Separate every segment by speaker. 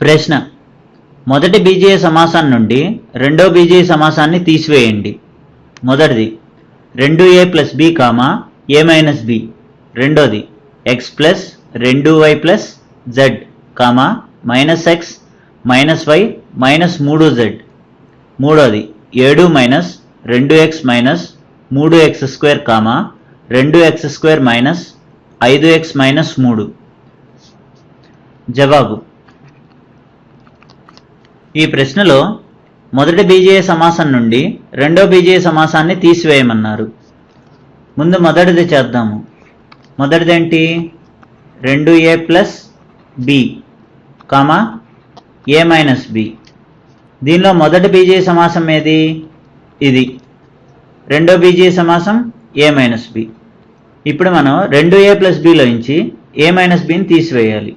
Speaker 1: ప్రశ్న. మొదటి బీజీయ సమాసం నుండి రెండో బీజీయ సమాసాన్ని తీసివేయండి. మొదటిది రెండు A plus B comma A minus B? రెండోది ఎక్స్ ప్లస్ రెండు Y plus Z comma minus X minus Y minus మూడు జెడ్. మూడోది ఏడు మైనస్ రెండు ఎక్స్ మైనస్ మూడు ఎక్స్ స్క్వేర్ కామా రెండు ఎక్స్ స్క్వేర్ మైనస్ ఐదు ఎక్స్ మైనస్ మూడు. జవాబు ఈ ప్రశ్నలో మొదటి బీజేయ సమాసం నుండి రెండో బీజేయ సమాసాన్ని తీసివేయమన్నారు. ముందు మొదటిది చేద్దాము. మొదటిదేంటి? రెండు A plus B comma A minus B. దీనిలో మొదటి బీజేయ సమాసం ఏది? ఇది. రెండో బీజేయ సమాసం ఏ మైనస్ బి. ఇప్పుడు మనం రెండు ఏ ప్లస్ బిలో నుంచి ఏ మైనస్ బిని తీసివేయాలి.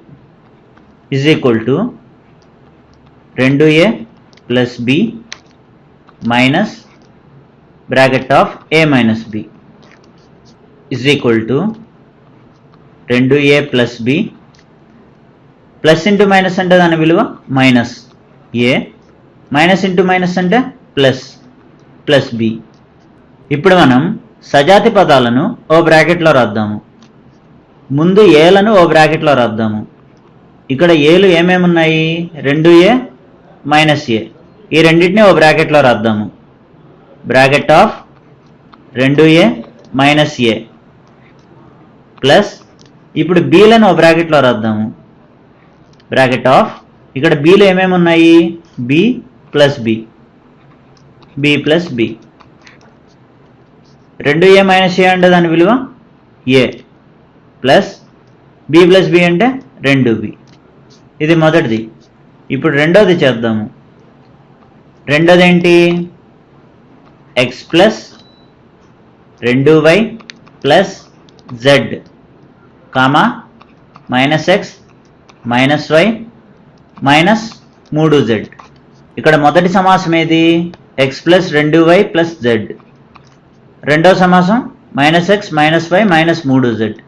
Speaker 1: ఇజ్ ఈక్వల్ టు రెండు A plus B minus bracket of A minus B is equal to రెండు A plus B plus into minus అంటే దాని విలువ minus A minus into minus అంటే ప్లస్ ప్లస్ బి ఇప్పుడు మనం సజాతి పదాలను ఓ బ్రాకెట్లో రాద్దాము. ముందు ఏలను ఓ బ్రాకెట్లో రాద్దాము. ఇక్కడ ఏలు ఏమేమి ఉన్నాయి రెండు ఏ మైనస్ ఏ ఈ రెండింటిని ఓ బ్రాకెట్లో రాద్దాము. బ్రాకెట్ ఆఫ్ రెండు ఏ మైనస్ ఏ ప్లస్ ఇప్పుడు బీలను ఓ బ్రాకెట్లో రాద్దాము. బ్రాకెట్ ఆఫ్ ఇక్కడ బీలు ఏమేమి ఉన్నాయి? B plus B B plus B రెండు ఏ మైనస్ ఏ అంటే దాని విలువ? A plus B plus B అంటే రెండు బి ఇది మొదటిది. ఇప్పుడు రెండోది చేద్దాము. రెండోది ఏంటి ఎక్స్ ప్లస్ రెండు y plus z comma? Minus x minus y minus మూడు జెడ్ ఇక్కడ మొదటి సమాసం ఏది? ఎక్స్ ప్లస్ రెండు వై ప్లస్ జెడ్ రెండో సమాసం minus x minus y minus మూడు జెడ్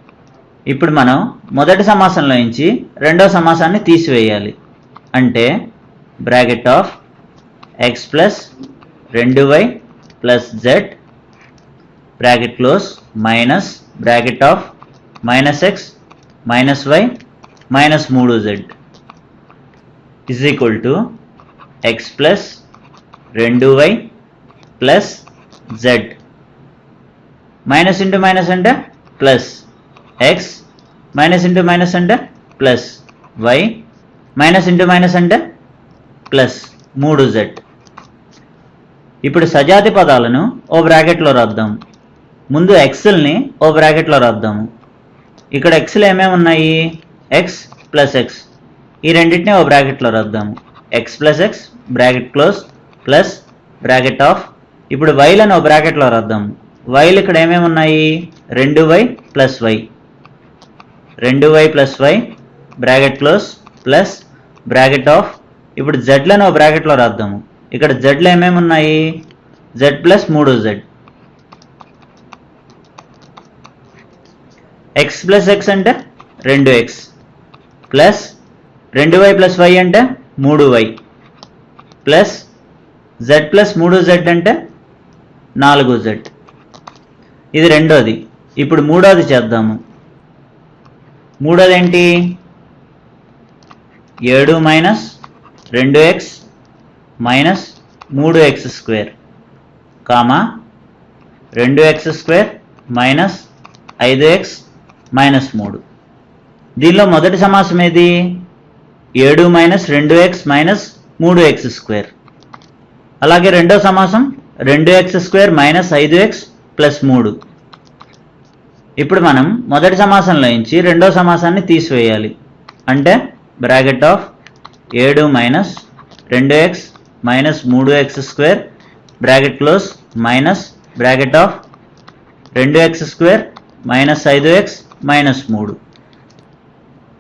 Speaker 1: ఇప్పుడు మనం మొదటి సమాసంలో నుంచి రెండో సమాసాన్ని తీసివేయాలి. అంటే బ్రాకెట్ ఆఫ్ ఎక్స్ ప్లస్ రెండు y plus z bracket close minus bracket of minus x minus y minus మూడు z. Is equal to x plus రెండు y plus z. Minus into minus అంటే plus. X minus into minus అంటే plus. Y minus into minus అంటే plus మూడు Z ఇప్పుడు సజాతి పదాలను ఓ బ్రాకెట్లో రాద్దాం. ముందు ఎక్స్ల్ని ఓ బ్రాకెట్లో రాద్దాము ఇక్కడ ఎక్స్లు ఏమేమి ఉన్నాయి? ఎక్స్ ప్లస్ ఎక్స్ ఈ రెండింటిని ఓ బ్రాకెట్లో రాద్దాము x plus x bracket close plus bracket of ఇప్పుడు వైలను ఓ బ్రాకెట్లో రాద్దాము వైలు ఇక్కడ ఏమేమి ఉన్నాయి? రెండు వై ప్లస్ వై రెండు y plus y bracket close plus bracket of ఇప్పుడు జెడ్లను ఓ బ్రాకెట్లో రాద్దాము. ఇక్కడ జెడ్లు ఏమేమి ఉన్నాయి జెడ్ ప్లస్ మూడు జెడ్ ఎక్స్ ప్లస్ ఎక్స్ అంటే రెండు ఎక్స్ ప్లస్ రెండు వై ప్లస్ వై అంటే మూడు వై ప్లస్ జెడ్ ప్లస్ మూడు జెడ్ అంటే నాలుగు జెడ్ ఇది రెండోది. ఇప్పుడు మూడోది చేద్దాము. మూడోది ఏంటి? ఏడు మైనస్ రెండు ఎక్స్ మైనస్ మూడు ఎక్స్ స్క్వేర్ కామా రెండు ఎక్స్ స్క్వేర్ మైనస్ ఐదు ఎక్స్ మైనస్ మూడు. దీనిలో మొదటి సమాసం ఏది? ఏడు మైనస్ రెండు ఎక్స్ మైనస్ మూడు ఎక్స్ స్క్వేర్. అలాగే రెండో సమాసం రెండు ఎక్స్ స్క్వేర్ మైనస్ ఐదు ఎక్స్ ప్లస్ మూడు. ఇప్పుడు మనం మొదటి సమాసంలో నుంచి రెండో సమాసాన్ని తీసివేయాలి. అంటే బ్రాకెట్ ఆఫ్ ఏడు మైనస్ రెండు ఎక్స్ మైనస్ మూడు x square bracket close minus bracket of రెండు ఎక్స్ స్క్వేర్ మైనస్ ఐదు ఎక్స్ మైనస్ మూడు.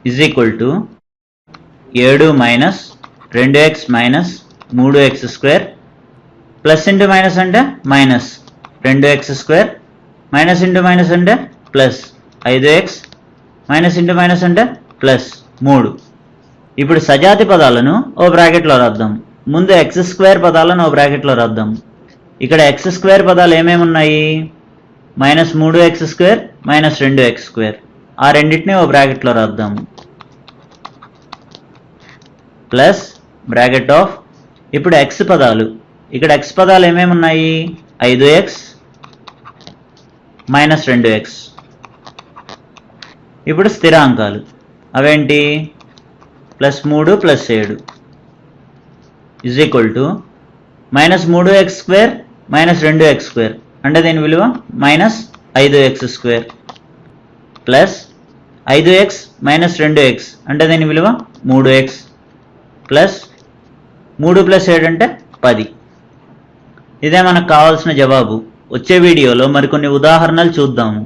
Speaker 1: ఇజ్ ఈక్వల్ టు ఏడు మైనస్ రెండు ఎక్స్ మైనస్ మూడు x square plus into minus అంటే మైనస్ రెండు x square minus into minus అంటే ప్లస్ ఐదు ఎక్స్ మైనస్ ఇంటూ మైనస్ అంటే ప్లస్ మూడు. ఇప్పుడు సజాతి పదాలను ఓ బ్రాకెట్లో రాద్దాం. ముందు ఎక్స్ స్క్వేర్ పదాలను ఓ బ్రాకెట్లో రాద్దాం. ఇక్కడ ఎక్స్ స్క్వేర్ పదాలు ఏమేమి ఉన్నాయి? మైనస్ మూడు ఎక్స్ స్క్వేర్ మైనస్ రెండు ఎక్స్ స్క్వేర్. ఆ రెండింటిని ఓ బ్రాకెట్లో రాద్దాం. ప్లస్ బ్రాకెట్ ఆఫ్ ఇప్పుడు ఎక్స్ పదాలు. ఇక్కడ ఎక్స్ పదాలు ఏమేమి ఉన్నాయి? ఐదు ఎక్స్ మైనస్ రెండు ఎక్స్. ఇప్పుడు స్థిరాంకాలు. అవేంటి? ప్లస్ మూడు ప్లస్ ఏడు. ఇజ్ ఈక్వల్ టు మైనస్ మూడు ఎక్స్ స్క్వేర్ మైనస్ రెండు ఎక్స్ స్క్వేర్ అంటే దీని విలువ మైనస్ ఐదు ఎక్స్ స్క్వేర్ ప్లస్ ఐదు ఎక్స్ మైనస్ రెండు ఎక్స్ అంటే దీని విలువ మూడు ఎక్స్ ప్లస్ మూడు ప్లస్ ఏడు అంటే పది. ఇదే మనకు కావాల్సిన జవాబు. వచ్చే వీడియోలో మరికొన్ని ఉదాహరణలు చూద్దాము.